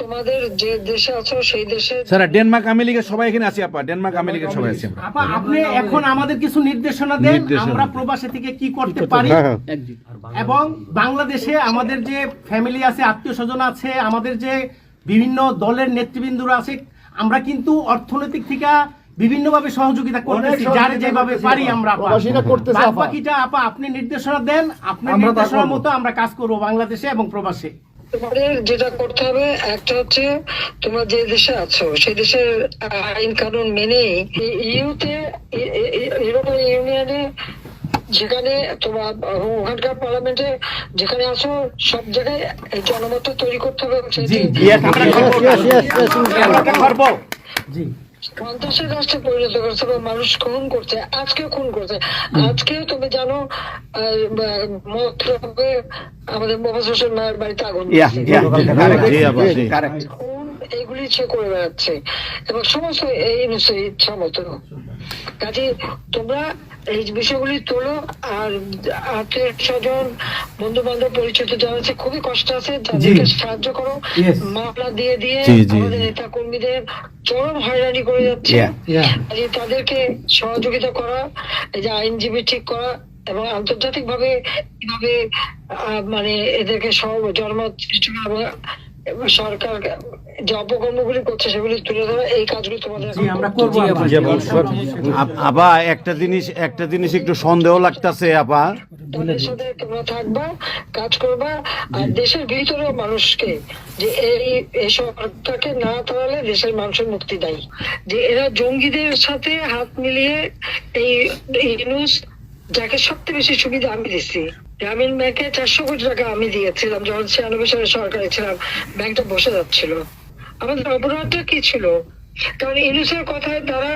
তোমাদের যে দেশে আছো সেই দেশে স্যার ডেনমার্ক আমেরিকার সবাই এখানে আছি আপা। ডেনমার্ক আমেরিকার সবাই আছি আপা আপনি এখন আমাদের কিছু নির্দেশনা দেন আমরা দেন। থেকে কি করতে পারি? হ্যাঁ, এবং বাংলাদেশে আমাদের যে ফ্যামিলি আছে আত্মীয় স্বজন আছে আমাদের যে বিভিন্ন দলের নেতৃবৃন্দরা আছে আমরা কিন্তু অর্থনৈতিক থেকে বিভিন্নভাবে সহযোগিতা করতেছি যার যেভাবে পারি আমরা। বাকিটা আপা আপনি নির্দেশনা দেন আপনার নির্দেশনার মতো আমরা কাজ করব বাংলাদেশে এবং প্রবাসে। তোমাদের যেটা করতে হবে একটা হচ্ছে তোমরা যে দেশে আছো সেই দেশের আইন কানুন মেনে ইউতে ইউরোপিয়ান ইউনিয়নে যেখানে তোমার ওখানকার পার্লামেন্টে যেখানে আছো সব জায়গায় এই জনমত তৈরি করতে হবে জি. আমরা করব। জি সন্ত্রাসের রাষ্ট্রে পরিণত করছে বা মানুষ খুন করছে আজকে খুন করছে। আজকে তুমি জানো মতলবে আমাদের মোহাম্মদ হোসেন মায়ের বাড়িতে আগুন এইগুলি সে করে বেড়াচ্ছে। এবং সমস্ত এই ইচ্ছা মতো কাজে তোমরা এই বিষয়গুলি তোলো আর আত্মীয় স্বজন বন্ধু বান্ধব পরিচিত যারা আছে খুবই কষ্ট আছে তাদেরকে সাহায্য করো. মামলা দিয়ে দিয়ে আমাদের নেতা কর্মীদের চরম হয়রানি করে যাচ্ছে. কাজে তাদেরকে সহযোগিতা করা এই যে আইনজীবী ঠিক করা এবং আন্তর্জাতিক ভাবে কীভাবে আহ, মানে এদেরকে সব জনমত সৃষ্টি করা এবং এবং সরকার যে অপকর্মগুলি করছে সেগুলি তুলে ধরা এই কাজগুলি তোমাদের আপা একটা জিনিস একটা জিনিস একটু সন্দেহ লাগতাছে আপা। তাদের সাথে তোমরা থাকবা কাজ করবা আর দেশের ভিতরেও মানুষকে যে এই এই সরকারকে না তাড়ালে দেশের মানুষের মুক্তি দেয়। যে এরা জঙ্গিদের সাথে হাত মিলিয়ে এই নিউজ যাকে সবচেয়ে বেশি সুবিধা আমি দিচ্ছি গ্রামীণ ব্যাংকে চারশো কোটি টাকা আমি দিয়েছিলাম যখন ছিয়ানব্বই সালে সরকারে ছিলাম ব্যাংকটা বসে যাচ্ছিল। আমাদের অপরাধটা কি ছিল? কারণ ইনুসের কথায় তারা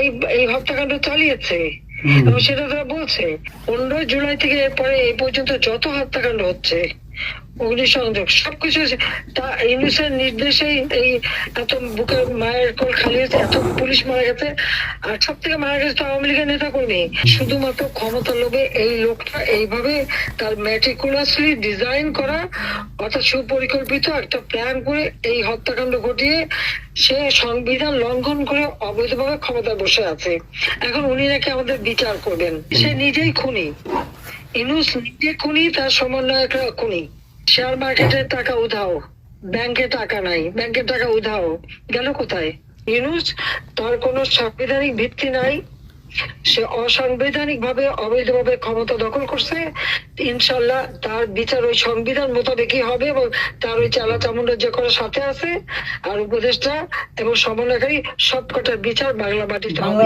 এই এই হত্যাকাণ্ড চালিয়েছে। এবং সেটা তারা বলছে পনেরোই জুলাই থেকে এরপরে এই পর্যন্ত যত হত্যাকাণ্ড হচ্ছে অগ্নিসংযোগ সবকিছু তা ইউনুসের নির্দেশেই এই এত বুকের মায়ের কোল খালি হয়েছে এত পুলিশ মারা গেছে। আর সব থেকে মারা গেছে তো আওয়ামী লীগের নেতা কর্মী শুধুমাত্র ক্ষমতা লোভে এই লোকটা এইভাবে তার ম্যাটিকুলাসলি ডিজাইন করা অর্থাৎ সুপরিকল্পিত একটা প্ল্যান করে এই হত্যাকাণ্ড ঘটিয়ে সে সংবিধান লঙ্ঘন করে অবৈধভাবে ক্ষমতায় বসে আছে। এখন উনি নাকি আমাদের বিচার করবেন। সে নিজেই খুনি। ইনুস নিজে খুনি তার সমন্বয়করা খুনি। শেয়ার মার্কেটের টাকা উধাও। ব্যাংকে টাকা নাই। ব্যাংকের টাকা উধাও। গেল কোথায়? ইনুস তার কোনো সাংবিধানিক ভিত্তি নাই। সে অসাংবিধানিক ভাবে অবৈধ ভাবে ক্ষমতা দখল করছে। ইনশাল্লাহ তার বিচার ওই সংবিধান মোতাবেকই হবে এবং তার ওই চালা চামুন্ডা যে করার সাথে আছে, আর উপদেষ্টা এবং সমন্বয়কারী সবকটার বিচার বাংলা মাটিতে হবে।